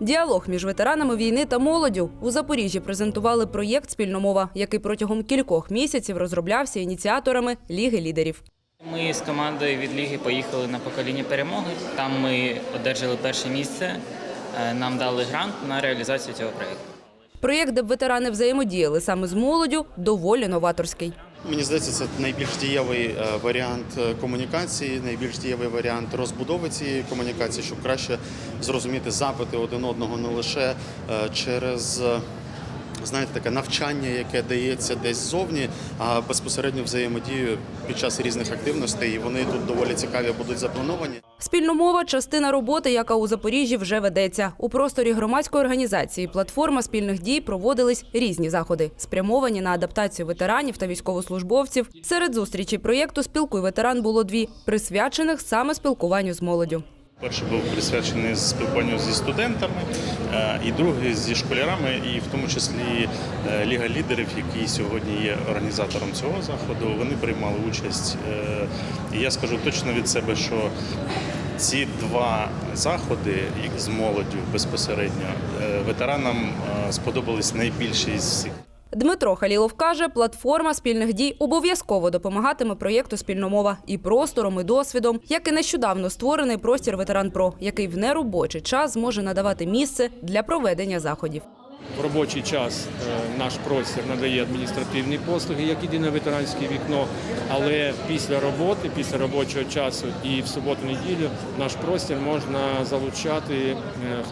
Діалог між ветеранами війни та молоддю у Запоріжжі презентували проєкт Спільномова, який протягом кількох місяців розроблявся ініціаторами Ліги лідерів. Ми з командою від Ліги поїхали на покоління перемоги. Там ми одержали перше місце. Е, Нам дали грант на реалізацію цього проєкту. Проєкт, де б ветерани взаємодіяли саме з молоддю, доволі новаторський. Мені здається, це найбільш дієвий е, варіант е, комунікації, найбільш дієвий варіант розбудови цієї комунікації, щоб краще зрозуміти запити один одного не лише е, через. Знаєте, таке навчання, яке дається десь ззовні, а безпосередньо взаємодію під час різних активностей, і вони тут доволі цікаві будуть заплановані. Спільномова частина роботи, яка у Запоріжжі вже ведеться. У просторі громадської організації платформа спільних дій проводились різні заходи, спрямовані на адаптацію ветеранів та військовослужбовців. Серед зустрічей проєкту Спілкуй ветеран було дві, присвячених саме спілкуванню з молоддю. Перший був присвячений спілкуванню зі студентами, е, і другий зі школярами, і в тому числі е, Ліга лідерів, який сьогодні є організатором цього заходу, вони приймали участь. Е, І я скажу точно від себе, що ці два заходи як з молоддю безпосередньо ветеранам сподобались найбільше із всіх. Дмитро Халілов каже, платформа спільних дій обов'язково допомагатиме проєкту Спільномова і простором, і досвідом, як і нещодавно створений простір Ветеран Про, який в неробочий час зможе надавати місце для проведення заходів. В робочий час е, наш простір надає адміністративні послуги, як єдине ветеранське вікно. Але після роботи, після робочого часу і в суботу-неділю наш простір можна залучати е,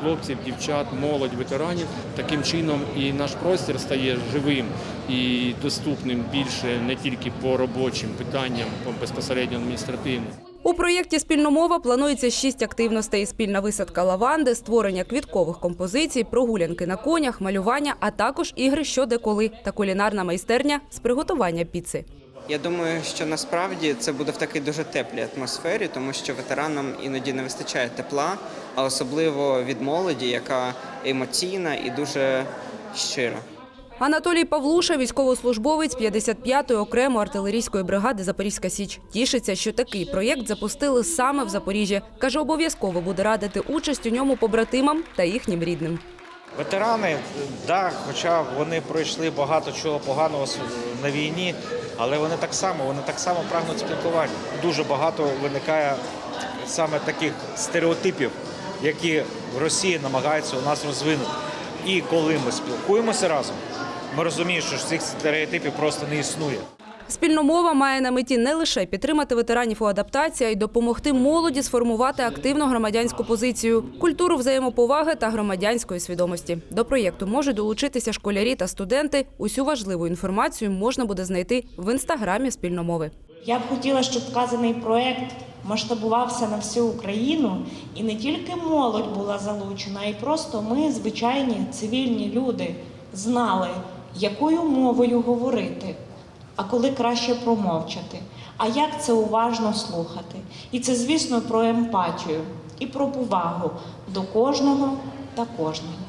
хлопців, дівчат, молодь, ветеранів. Таким чином і наш простір стає живим і доступним більше не тільки по робочим питанням, по безпосередньо адміністративним. У проєкті Спільномова планується шість активностей: спільна висадка лаванди, створення квіткових композицій, прогулянки на конях, малювання, а також ігри що де коли та кулінарна майстерня з приготування піци. Я думаю, що насправді це буде в такій дуже теплій атмосфері, тому що ветеранам іноді не вистачає тепла, а особливо від молоді, яка емоційна і дуже щира. Анатолій Павлуша, військовослужбовець 55-ї окремої артилерійської бригади Запорізька Січ. Тішиться, що такий проєкт запустили саме в Запоріжжі. Каже, обов'язково буде радити участь у ньому побратимам та їхнім рідним. Ветерани, да, хоча вони пройшли багато чого поганого на війні, але вони так само, вони так само прагнуть спілкування. Дуже багато виникає саме таких стереотипів, які в Росії намагаються у нас розвинути. І коли ми спілкуємося разом, ми розуміємо, що цих стереотипів просто не існує. Спільномова має на меті не лише підтримати ветеранів у адаптації, а й допомогти молоді сформувати активну громадянську позицію, культуру взаємоповаги та громадянської свідомості. До проєкту можуть долучитися школярі та студенти. Усю важливу інформацію можна буде знайти в інстаграмі спільномови. Я б хотіла, щоб вказаний проект масштабувався на всю Україну, і не тільки молодь була залучена, й просто ми, звичайні цивільні люди, знали, якою мовою говорити, а коли краще промовчати, а як це уважно слухати. І це, звісно, про емпатію і про повагу до кожного та кожної.